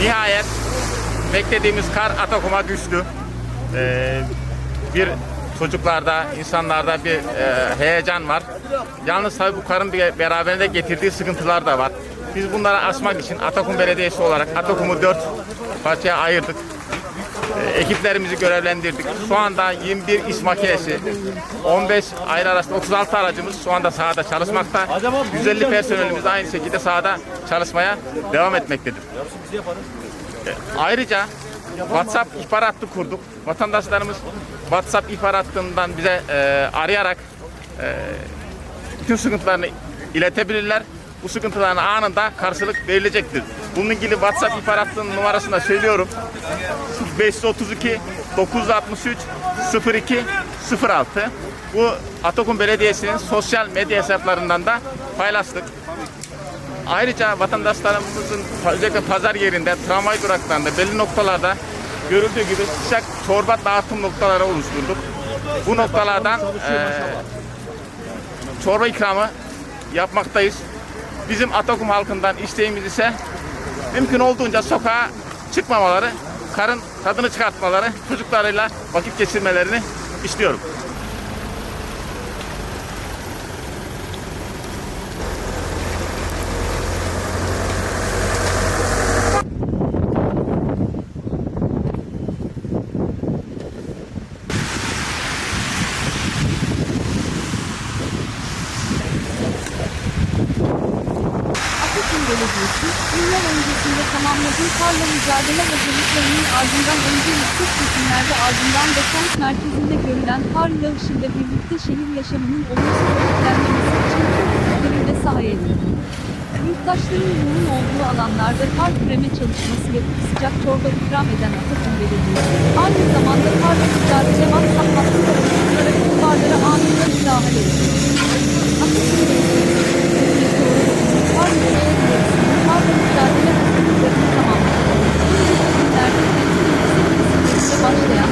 Nihayet beklediğimiz kar Atakum'a düştü. Ee, bir çocuklarda, insanlarda bir e, heyecan var. Yalnız tabii bu karın bir- beraberinde getirdiği sıkıntılar da var. Biz bunları aşmak için Atakum Belediyesi olarak Atakum'u dört parçaya ayırdık. E, ekiplerimizi görevlendirdik. Şu anda 21 iş makinesi, 15 ayrı araçta 36 aracımız şu anda sahada çalışmakta. 150 personelimiz aynı şekilde sahada çalışmaya devam etmektedir. E, Ayrıca WhatsApp ihbar hattı kurduk. Vatandaşlarımız WhatsApp ihbar hattından bize e, arayarak e, bütün sıkıntılarını iletebilirler. Bu sıkıntıların anında karşılık verilecektir. Bunun ilgili WhatsApp ihbar numarasını da söylüyorum. 532 963 02 06. Bu Atakum Belediyesi'nin sosyal medya hesaplarından da paylaştık. Ayrıca vatandaşlarımızın özellikle pazar yerinde, tramvay duraklarında, belli noktalarda görüldüğü gibi sıcak çorba dağıtım noktaları oluşturduk. Bu noktalardan eee, çorba ikramı yapmaktayız. Bizim Atakum halkından isteğimiz ise mümkün olduğunca sokağa çıkmamaları, karın tadını çıkartmaları, çocuklarıyla vakit geçirmelerini istiyorum. Belediyesi, yıllar öncesinde tamamladığı tarla mücadele hazırlıklarının ardından önce yüksek kesimlerde ardından da kent merkezinde görülen kar yağışıyla birlikte şehir yaşamının olumsuz etkilenmemesi için ekipleriyle sahaya indi. Yurttaşların yoğun olduğu alanlarda kar küreme çalışması yapıp sıcak çorba ikram eden Atakum Belediyesi, aynı zamanda karla mücadele maksat hattı tarafından ihbarlara anında müdahale etti. Atakum Belediyesi, Kar yağışıyla karla mücadele hazırlıklarını tamamladı. Önceki günlerde kentin yüksek kesimlerinde başlayan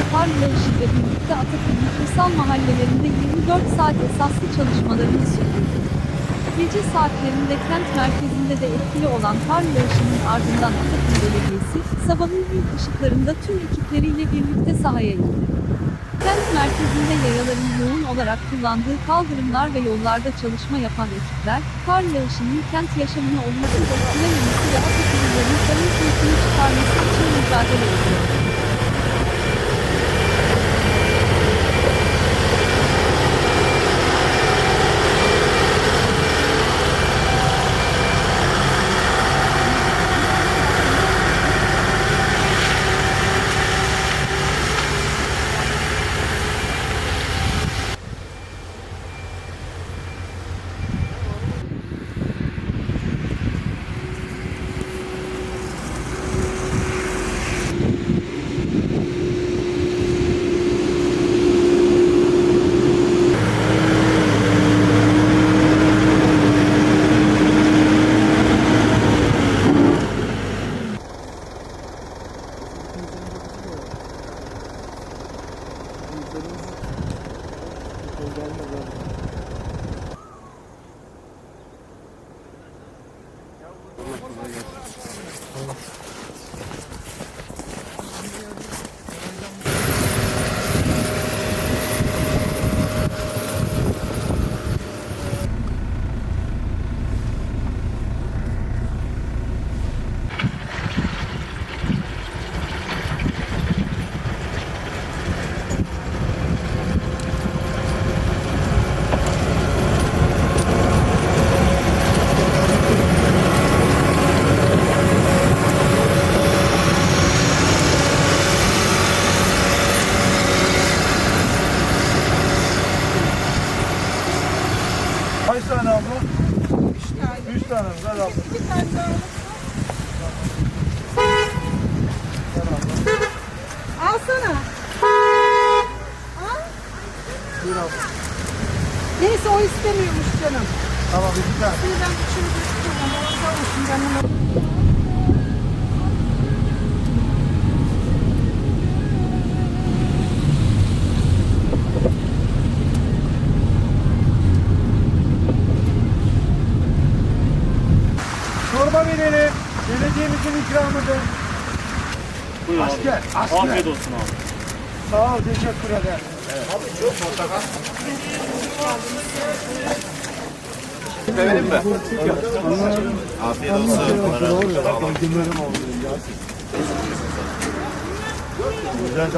yağışıyla birlikte Atakum'un kırsal mahallelerinde 24 saat esaslı çalışmalarını sürdürdü. Gece saatlerinde kent merkezinde de etkili olan kar yağışının ardından Atakum Belediyesi, sabahın ilk ışıklarında tüm ekipleriyle birlikte sahaya indi. Kent merkezinde yayaların yoğun olarak kullandığı kaldırımlar ve yollarda çalışma yapan ekipler, kar yağışının kent yaşamını olumsuz etkilememesi ve Atakumluların karın keyfini çıkarması için mücadele ediyor. Tane. Alsana. Al. Buyur abla. Neyse o istemiyormuş canım. Tamam iki tane. Şimdi ben. O sağ olsun ben onu. Çorba verelim. Belediyemizin ikramıdır. Buyur abi. Asker, asker. Afiyet olsun abi. Sağ ol, teşekkür ederim. Verelim mi? Afiyet olsun. Güzel